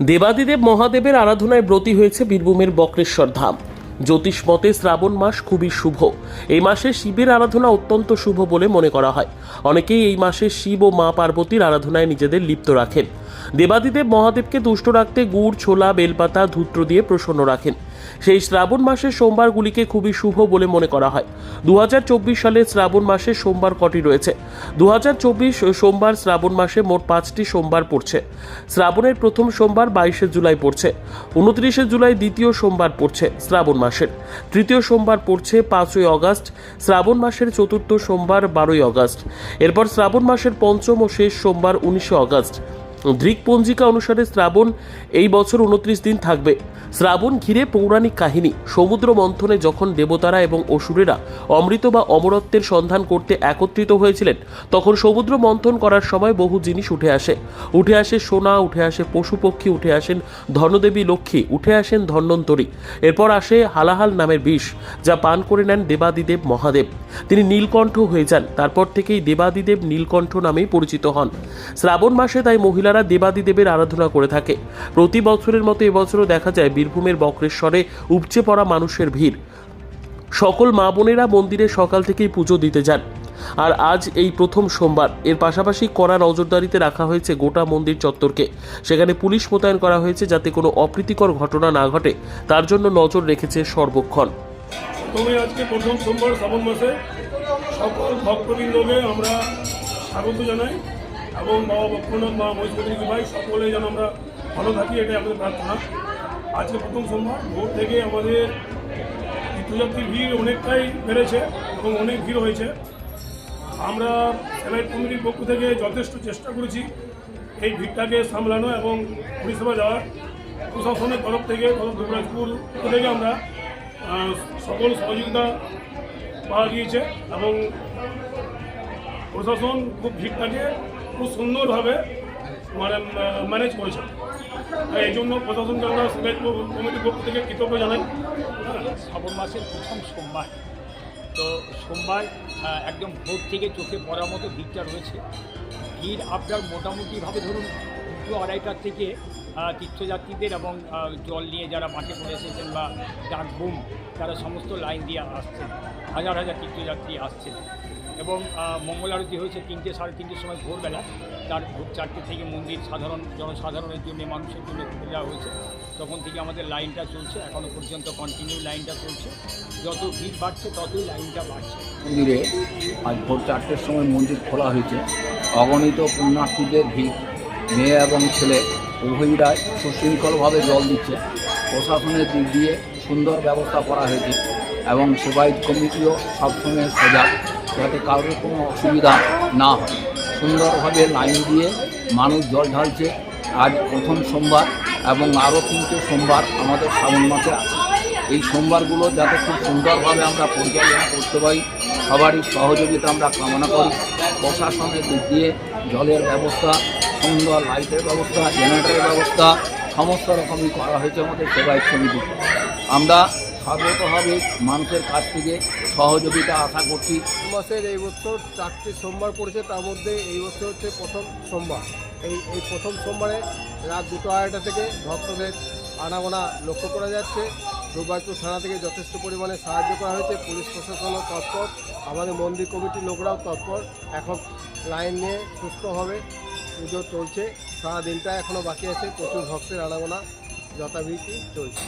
দেবাদিদেব মহাদেবের আরাধনায় ব্রতী হয়েছে বীরভূমের বক্রেশ্বর ধাম। জ্যোতিষ মতে শ্রাবণ মাস খুবই শুভ। এই মাসে শিবের আরাধনা অত্যন্ত শুভ বলে মনে করা হয়। অনেকেই এই মাসে শিব ও মা পার্বতীর আরাধনায় নিজেদের লিপ্ত রাখেন। দেবাদিদেব মহাদেবকে তুষ্ট রাখতে গুড়, ছোলা, বেলপাতা, ধূত্র দিয়ে প্রসন্ন রাখেন। সেই শ্রাবণ মাসের সোমবারগুলিকে খুবই শুভ বলে মনে করা হয়। দুহাজার চব্বিশ সালে শ্রাবণ মাসে সোমবার কটি রয়েছে। দু সোমবার শ্রাবণ মাসে মোট পাঁচটি সোমবার পড়ছে। শ্রাবণের প্রথম সোমবার বাইশে জুলাই পড়ছে। উনত্রিশে জুলাই দ্বিতীয় সোমবার পড়ছে শ্রাবণ মাসের। তৃতীয় সোমবার পড়ছে পাঁচই অগাস্ট। শ্রাবণ মাসের চতুর্থ সোমবার বারোই অগাস্ট। এরপর শ্রাবণ মাসের পঞ্চম ও শেষ সোমবার উনিশে অগাস্ট। দৃক পঞ্জিকা অনুসারে শ্রাবণ এই বছর উনত্রিশ দিন থাকবে। শ্রাবণ ঘিরে পৌরাণিক কাহিনী, সমুদ্র মন্থনে যখন দেবতারা এবং অসুরেরা অমৃত বা অমরত্বের সন্ধান করতে একত্রিত হয়েছিলেন, তখন সমুদ্র মন্থন করার সময় বহু জিনিস উঠে আসে। উঠে আসে সোনা, উঠে আসে পশু পক্ষী উঠে আসেন ধনদেবী লক্ষ্মী, উঠে আসেন ধন্বন্তরী। এরপর আসে হালাহাল নামের বিষ, যা পান করে নেন দেবাদিদেব মহাদেব। তিনি নীলকণ্ঠ হয়ে যান, তারপর থেকেই দেবাদিদেব নীলকণ্ঠ নামেই পরিচিত হন। শ্রাবণ মাসে তাই মহিলারা দেবাদিদেবের আরাধনা করে থাকে। প্রতি বছরের মতো এবছরও দেখা যায় বীরভূমের বক্রেশ্বরে উপচে পড়া মানুষের ভিড়। সকল মা বোনেরা মন্দিরে সকাল থেকেই পুজো দিতে যান। আর আজ এই প্রথম সোমবার। এর পাশাপাশি কড়া নজরদারিতে রাখা হয়েছে গোটা মন্দির চত্বরকে। সেখানে পুলিশ মোতায়েন করা হয়েছে যাতে কোনো অপ্রীতিকর ঘটনা না ঘটে। তার জন্য নজর রেখেছে সর্বক্ষণ। প্রথমে আজকে প্রথম সোমবার শ্রাবণ মাসে সকল ভক্তবৃন্দকে আমরা স্বাগত জানাই। এবং বাবা বক্রনাথ মা মহিষমতি ভাই, সকলে যেন আমরা ভালো থাকি, এটাই আমাদের প্রার্থনা। আজকে প্রথম সোমবার, ভোর থেকে আমাদের তীর্থযাত্রীর ভিড় অনেকটাই বেড়েছে এবং অনেক ভিড় হয়েছে। আমরা সেলাইট কমিটির পক্ষ থেকে যথেষ্ট চেষ্টা করেছি এই ভিড়টাকে সামলানো এবং পরিষেবা দেওয়ার। প্রশাসনের তরফ থেকে দুবরাজপুর থেকে আমরা সকল সহযোগিতা পাওয়া গিয়েছে এবং প্রশাসন খুব ভিড়টাকে খুব সুন্দরভাবে মানে ম্যানেজ করেছে। তাই এই জন্য প্রশাসনকে আমরা সিলেট কমিটির পক্ষ থেকে কৃতজ্ঞ জানাই। হ্যাঁ শ্রাবণ মাসের প্রথম সোমবার। তো সোমবার একদম ভোর থেকে চোখে পড়ার মতো ভিড়টা রয়েছে। ভিড় আপনার মোটামুটিভাবে ধরুন দুটো আড়াইটার থেকে তীর্থযাত্রীদের এবং জল নিয়ে যারা মাঠে পড়ে এসেছেন বা ডাকবুম তারা সমস্ত লাইন দিয়ে আসছেন। হাজার হাজার তীর্থযাত্রী আসছেন। এবং মঙ্গল আরতি হয়েছে তিনটে সাড়ে তিনটের সময় ভোরবেলা। তার ভোর চারটে থেকে মন্দির সাধারণ, জনসাধারণের জন্য, মানুষের জন্য খুলে দেওয়া হয়েছে। তখন থেকে আমাদের লাইনটা চলছে এখনও পর্যন্ত কন্টিনিউ লাইনটা চলছে। যত ভিড় বাড়ছে, ততই লাইনটা বাড়ছে। মন্দিরে আজ ভোর চারটের সময় মন্দির খোলা হয়েছে। অগণিত পুণ্যার্থীদের ভিড়। মেয়ে এবং ছেলে, উভয়রাই সুশৃঙ্খলভাবে জল দিচ্ছে। প্রশাসনের দিক দিয়ে সুন্দর ব্যবস্থা করা হয়েছে। এবং সেবায়ত কমিটিও সবসময় সজাগ যাতে কারোর কোনো অসুবিধা না হয়। সুন্দরভাবে লাইন দিয়ে মানুষ জল ঢালছে। আজ প্রথম সোমবার এবং আরও তিনটে সোমবার আমাদের শ্রাবণ মাসে আছে। এই সোমবারগুলো যাতে খুব সুন্দরভাবে আমরা পরিচালনা করতে পারি, সবারই সহযোগিতা আমরা কামনা করি। প্রশাসনের দিক দিয়ে জলের ব্যবস্থা, সুন্দর লাইটের ব্যবস্থা, জেনারেটরের ব্যবস্থা, সমস্ত রকমই করা হয়েছে আমাদের সেবায় সমিতিতে। আমরা সর্বতভাবে মানুষের কাছ থেকে সহযোগিতা আশা করছি। মাসের এই বছর চারটি সোমবার পড়েছে, তার মধ্যে এই বছর হচ্ছে প্রথম সোমবার। এই এই প্রথম সোমবারে রাত দুটো আড়াইটা থেকে ভক্তদের আনাগোনা লক্ষ্য করা যাচ্ছে। দুর্গাপুর থানা থেকে যথেষ্ট পরিমাণে সাহায্য করা হয়েছে, পুলিশ প্রশাসনও তৎপর, আমাদের মন্দির কমিটির লোকরাও তৎপর। এখন লাইন নিয়ে সুস্থভাবে পুজো চলছে সারা দিনটা এখনও বাকি আছে, প্রচুর ভক্তের আনাগোনা, যথাবিধি চলছে।